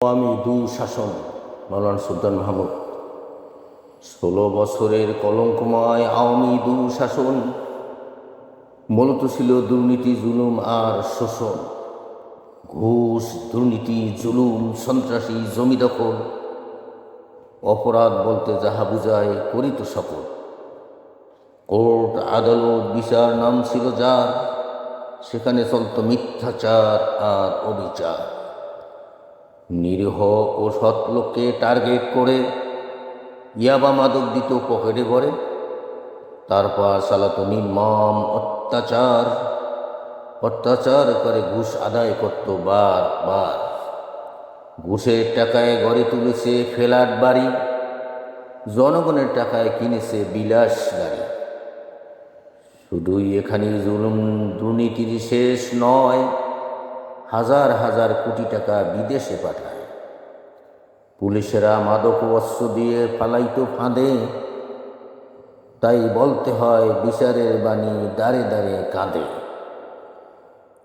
আমি দু শাসন মৌলানা সুলতান মাহমুদ। ষোলো বছরের কলঙ্কময় আওয়ামী দু শাসন মূলত ছিল দুর্নীতি, জুলুম আর শোষণ। ঘুষ, দুর্নীতি, জুলুম, সন্ত্রাসী, জমি দখল, অপরাধ বলতে যাহা বুঝায় করিত সকল। কোর্ট আদালত বিচার নাম ছিল যার, সেখানে চলত মিথ্যাচার আর অবিচার। নিরীহ ও সৎ লোককে টার্গেট করে ইয়াবা মাদক দিত পকেটে ভরে তারপর চালাতো নির্মম অত্যাচার অত্যাচার করে ঘুষ আদায় করত বার বার। ঘুষের টাকায় গড়ে তুলেছে ফ্ল্যাট বাড়ি, জনগণের টাকায় কিনেছে বিলাস গাড়ি। শুধুই এখানে জুলুম, দুর্নীতির শেষ নয় হাজার হাজার কোটি টাকা বিদেশে পাঠায়। পুলিশেরা মাদক অস্ত্র দিয়ে পালাইতো ফাঁদে। তাই বলতে হয় বিচারের বাণী দাঁড়ে দাঁড়ে কাঁদে।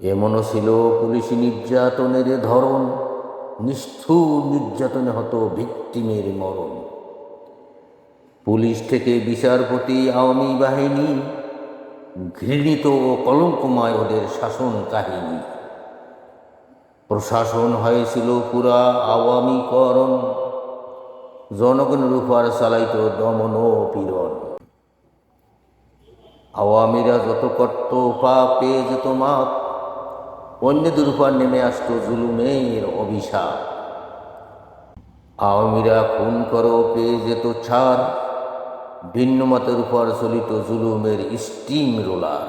এমনও ছিল পুলিশি নির্যাতনের ধরন। নিষ্ঠুর নির্যাতনে হতো ভিক্টিমের মরণ। পুলিশ থেকে বিচারপতি, আওয়ামী বাহিনী, ঘৃণিত ও কলঙ্কময় ওদের শাসন কাহিনী। প্রশাসন হয়েছিল পুরা আওয়ামীকরণ। জনগণের উপর চালাইত দমন ও পীড়ন আওয়ামীরা যত করত পাপ পেয়ে যেত মাপ অন্যদের উপর নেমে আসতো জুলুমের অভিশাপ। আওয়ামীরা খুন করো পেয়ে যেত ছাড়, ভিন্ন মতের উপর চলিত জুলুমের স্টিম রোলার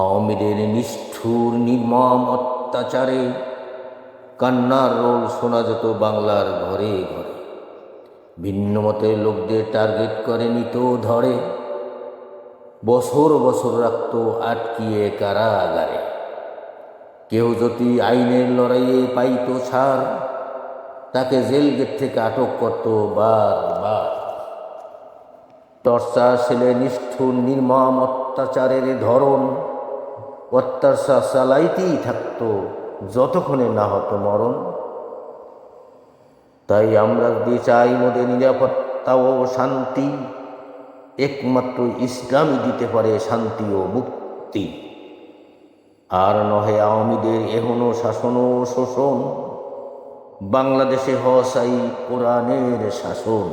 আওয়ামীদের নিষ্ঠুর নির্মম অত্যাচারে কান্নার রোল শোনা যেত বাংলার ঘরে ঘরে। ভিন্ন মতের লোকদের টার্গেট করে নিত ধরে। বছর বছর রাখত আটকিয়ে কারাগারে। কেউ যদি আইনের লড়াইয়ে পাইত ছাড়, তাকে জেল গেট থেকে আটক করত বারবার টর্চার ছেলে নিষ্ঠুর, নির্মম অত্যাচারের ধরন অত্যাচার চালাইতেই থাকতো, যতক্ষণে না হতো মরণ। তাই আমরা যদি চাই মোদের নিরাপত্তা ও শান্তি, একমাত্র ইসলামই দিতে পারে শান্তি ও মুক্তি। আর নহে আওয়ামীদের এহনো শাসন ও শোষণ, বাংলাদেশে হসাই কোরআনের শাসন।